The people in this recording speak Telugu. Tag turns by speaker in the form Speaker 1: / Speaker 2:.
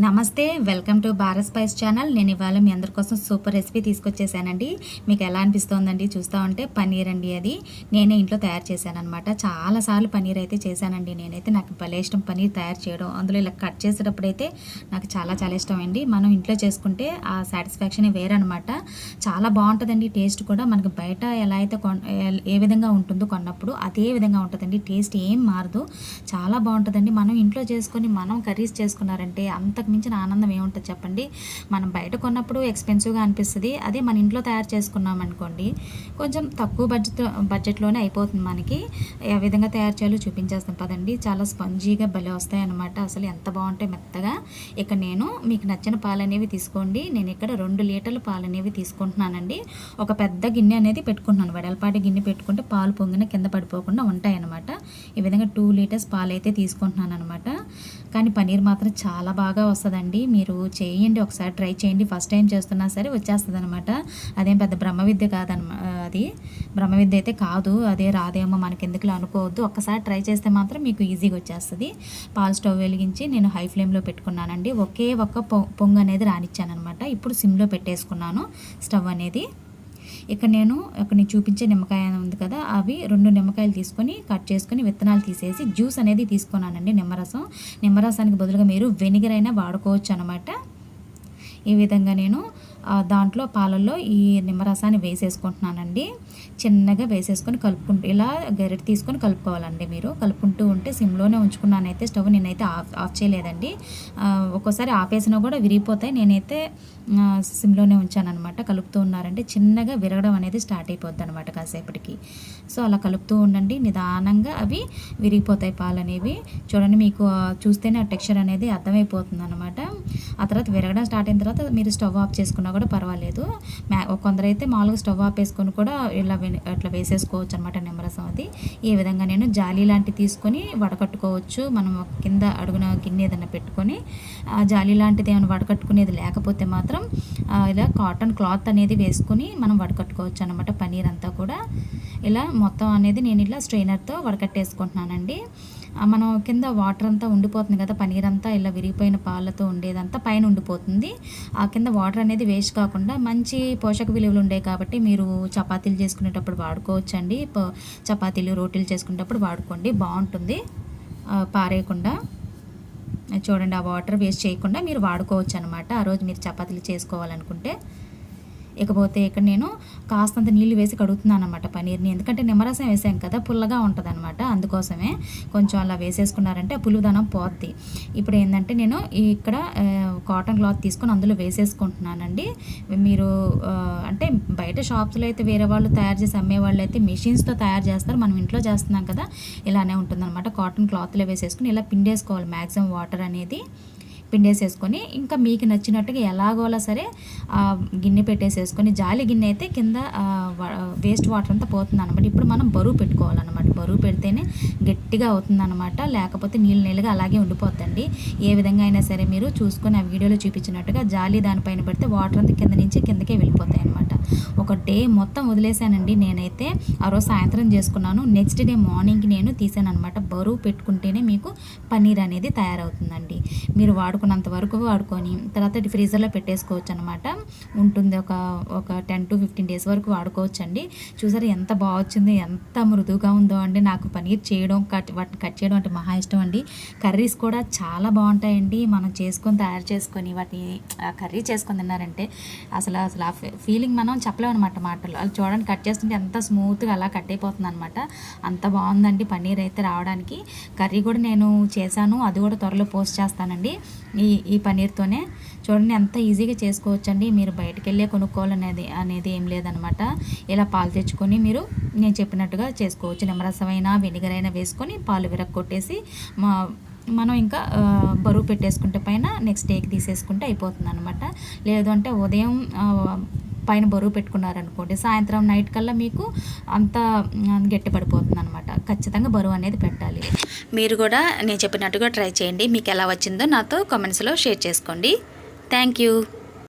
Speaker 1: నమస్తే welcome to Bharat spice channel. నేను ఇవాళ మీ అందరి కోసం సూపర్ రెసిపీ తీసుకొచ్చేసానండి. మీకు ఎలా అనిపిస్తోందండి చూస్తూ ఉంటే పన్నీర్ అండి అది. నేనే ఇంట్లో తయారు చేశాను అనమాట చాలాసార్లు పన్నీర్ అయితే చేశానండి. నేనైతే నాకు భలే ఇష్టం పన్నీర్ తయారు చేయడం. అందులో ఇలా కట్ చేసేటప్పుడైతే నాకు చాలా చాలా ఇష్టం అండి. మనం ఇంట్లో చేసుకుంటే ఆ సాటిస్ఫాక్షన్ వేరనమాట చాలా బాగుంటుందండి టేస్ట్ కూడా. మనకి బయట ఎలా అయితే ఏ విధంగా ఉంటుందో కొన్నప్పుడు అదే విధంగా ఉంటుందండి. టేస్ట్ ఏం మారదు. చాలా బాగుంటుందండి. మనం ఇంట్లో చేసుకొని మనం కర్రీస్ చేసుకున్నారంటే అంత అంతకు మించిన ఆనందం ఏముంటుంది చెప్పండి? మనం బయట కొన్నప్పుడు ఎక్స్పెన్సివ్గా అనిపిస్తుంది. అదే మన ఇంట్లో తయారు చేసుకున్నాం అనుకోండి కొంచెం తక్కువ బడ్జెట్ బడ్జెట్లోనే అయిపోతుంది మనకి. ఏ విధంగా తయారు చేయాలో చూపించేస్తాం. పదండి. చాలా స్పంజీగా భలే వస్తాయి అనమాట అసలు ఎంత బాగుంటాయి మెత్తగా. ఇక నేను మీకు నచ్చిన పాలు అనేవి తీసుకోండి. నేను ఇక్కడ రెండు లీటర్ల పాలు అనేవి తీసుకుంటున్నానండి. ఒక పెద్ద గిన్నె అనేది పెట్టుకుంటున్నాను. వెడల్పాటి గిన్నె పెట్టుకుంటే పాలు పొంగిన కింద పడిపోకుండా ఉంటాయి అనమాట ఈ విధంగా టూ లీటర్స్ పాలు అయితే తీసుకుంటున్నాను అనమాట కానీ పనీర్ మాత్రం చాలా బాగా వస్తుందండి. మీరు చేయండి ఒకసారి ట్రై చేయండి. ఫస్ట్ టైం చేస్తున్నా సరే వచ్చేస్తుంది అనమాట అదేం పెద్ద బ్రహ్మ విద్య కాదనమా అది బ్రహ్మ విద్య అయితే కాదు. అదే రాదేమో మనకి ఎందుకులో అనుకోవద్దు. ఒక్కసారి ట్రై చేస్తే మాత్రం మీకు ఈజీగా వచ్చేస్తుంది. పాలు స్టవ్ వెలిగించి నేను హై ఫ్లేమ్లో పెట్టుకున్నానండి. ఒకే ఒక్క పొ పొంగు అనేది రానిచ్చాను అనమాట ఇప్పుడు సిమ్లో పెట్టేసుకున్నాను స్టవ్ అనేది. ఇక్కడ నేను ఇక్కడ నేను చూపించే నిమ్మకాయ ఉంది కదా అవి రెండు నిమ్మకాయలు తీసుకొని కట్ చేసుకొని విత్తనాలు తీసేసి జ్యూస్ అనేది తీసుకున్నానండి నిమ్మరసం. నిమ్మరసానికి బదులుగా మీరు వెనిగర్ అయినా వాడుకోవచ్చు అనమాట ఈ విధంగా నేను దాంట్లో పాలల్లో ఈ నిమ్మరసాన్ని వేసేసుకుంటున్నానండి. చిన్నగా వేసేసుకొని కలుపుకుంటూ ఇలా గరిటె తీసుకొని కలుపుకోవాలండి మీరు. కలుపుకుంటూ ఉంటే సిమ్లోనే ఉంచుకున్నానైతే స్టవ్ నేనైతే ఆఫ్ ఆఫ్ చేయలేదండి. ఒక్కోసారి ఆపేసినా కూడా విరిగిపోతాయి. నేనైతే సిమ్లోనే ఉంచానమాట కలుపుతూ ఉన్నారంటే చిన్నగా విరగడం అనేది స్టార్ట్ అయిపోద్ది అనమాట కాసేపటికి. సో అలా కలుపుతూ ఉండండి. నిదానంగా అవి విరిగిపోతాయి పాలు అనేవి చూడండి మీకు చూస్తేనే ఆ టెక్స్చర్ అనేది అర్థమైపోతుంది అనమాట ఆ తర్వాత విరగడం స్టార్ట్ అయిన తర్వాత మీరు స్టవ్ ఆఫ్ చేసుకున్న కూడా పర్వాలేదు. మ్యా కొందరైతే మామూలుగా స్టవ్ ఆపేసుకొని కూడా ఇలా అట్లా వేసేసుకోవచ్చు అనమాట నిమ్మరసం అది. ఈ విధంగా నేను జాలీ లాంటివి తీసుకొని వడకట్టుకోవచ్చు. మనం కింద అడుగున గిన్నె ఏదైనా పెట్టుకొని జాలీ లాంటిది ఏమైనా వడకట్టుకునేది లేకపోతే మాత్రం ఇలా కాటన్ క్లాత్ అనేది వేసుకొని మనం వడకట్టుకోవచ్చు అనమాట పనీర్ అంతా కూడా. ఇలా మొత్తం అనేది నేను ఇలా స్ట్రైనర్తో వడకట్టేసుకుంటున్నానండి. మనం కింద వాటర్ అంతా ఉండిపోతుంది కదా పనీర్ అంతా ఇలా విరిగిపోయిన పాలతో ఉండేదంతా పైన ఉండిపోతుంది. ఆ కింద వాటర్ అనేది వేస్ట్ కాకుండా మంచి పోషక విలువలు ఉండేవి కాబట్టి మీరు చపాతీలు చేసుకునేటప్పుడు వాడుకోవచ్చు అండి చపాతీలు రోటీలు చేసుకునేటప్పుడు వాడుకోండి. బాగుంటుంది. పారేయకుండా చూడండి ఆ వాటర్ వేస్ట్ చేయకుండా మీరు వాడుకోవచ్చు అనమాట ఆ రోజు మీరు చపాతీలు చేసుకోవాలనుకుంటే. ఇకపోతే ఇక్కడ నేను కాస్తంత నీళ్ళు వేసి కడుగుతున్నాను అనమాట పనీర్ని. ఎందుకంటే నిమ్మరసం వేసాం కదా పుల్లగా ఉంటుంది అనమాట అందుకోసమే కొంచెం అలా వేసేసుకున్నారంటే పులుదనం పోద్ది. ఇప్పుడు ఏంటంటే నేను ఇక్కడ కాటన్ క్లాత్ తీసుకొని అందులో వేసేసుకుంటున్నానండి. మీరు అంటే బయట షాప్స్లో అయితే వేరే వాళ్ళు తయారు చేసి అమ్మే వాళ్ళు అయితే మిషన్స్తో తయారు చేస్తారు. మనం ఇంట్లో చేస్తున్నాం కదా ఇలానే ఉంటుందన్నమాట. కాటన్ క్లాత్లో వేసేసుకుని ఇలా పిండేసుకోవాలి. మ్యాక్సిమం వాటర్ అనేది. పిండేసేసుకొని ఇంకా మీకు నచ్చినట్టుగా ఎలాగోలా సరే గిన్నె పెట్టేసేసుకొని జాలి గిన్నె అయితే కింద వేస్ట్ వాటర్ అంతా పోతుంది అనమాట ఇప్పుడు మనం బరువు పెట్టుకోవాలన్నమాట. బరువు పెడితేనే గట్టిగా అవుతుంది అనమాట లేకపోతే నీళ్ళు నీళ్ళుగా అలాగే ఉండిపోతండి ఏ విధంగా అయినా సరే మీరు చూసుకొని ఆ వీడియోలో చూపించినట్టుగా జాలి దానిపైన పెడితే వాటర్ అంతా కింద నుంచి కిందకే వెళ్ళిపోతాయి అనమాట ఒక డే మొత్తం వదిలేసానండి నేనైతే. ఆ రోజు సాయంత్రం చేసుకున్నాను. నెక్స్ట్ డే మార్నింగ్కి నేను తీసాను అనమాట బరువు పెట్టుకుంటేనే మీకు పన్నీర్ అనేది తయారవుతుందండి. మీరు వాడుకున్నంత వరకు వాడుకొని తర్వాత ఫ్రీజర్లో పెట్టేసుకోవచ్చు అనమాట ఉంటుంది ఒక ఒక టెన్ టు ఫిఫ్టీన్ డేస్ వరకు వాడుకోవచ్చు అండి చూసారు ఎంత బాగా వచ్చింది ఎంత మృదువుగా ఉందో అండి. నాకు పన్నీర్ చేయడం కట్ వాటిని కట్ చేయడం అంటే మహా ఇష్టం అండి. కర్రీస్ కూడా చాలా బాగుంటాయండి. మనం చేసుకొని తయారు చేసుకొని వాటిని కర్రీ చేసుకొని తిన్నారంటే అసలు అసలు ఆ ఫీలింగ్ మనం చెప్పలేము అనమాట మాటలు. అది చూడండి కట్ చేస్తుంటే ఎంత స్మూత్గా అలా కట్ అయిపోతుంది అనమాట అంత బాగుందండి పన్నీర్ అయితే రావడానికి. కర్రీ కూడా నేను చేశాను. అది కూడా త్వరలో పోస్ట్ చేస్తానండి. ఈ ఈ పన్నీర్తోనే చూడండి ఎంత ఈజీగా చేసుకోవచ్చండి. మీరు బయటకు వెళ్ళే కొనుక్కోవాలనేది అనేది ఏం లేదనమాట. ఇలా పాలు తెచ్చుకొని మీరు నేను చెప్పినట్టుగా చేసుకోవచ్చు. నిమ్మరసమైనా వెనిగర్ అయినా వేసుకొని పాలు విరగొట్టేసి మా మనం ఇంకా బరువు పెట్టేసుకుంటే పైన నెక్స్ట్ డేకి తీసేసుకుంటే అయిపోతుంది అనమాట లేదు అంటే ఉదయం పైన బరువు పెట్టుకున్నారనుకోండి సాయంత్రం నైట్ కల్లా మీకు అంత గట్టిపడిపోతుంది అనమాట ఖచ్చితంగా బరువు అనేది పెట్టాలి. మీరు కూడా నేను చెప్పినట్టుగా ట్రై చేయండి. మీకు ఎలా వచ్చిందో నాతో కామెంట్స్లో షేర్ చేసుకోండి. Thank you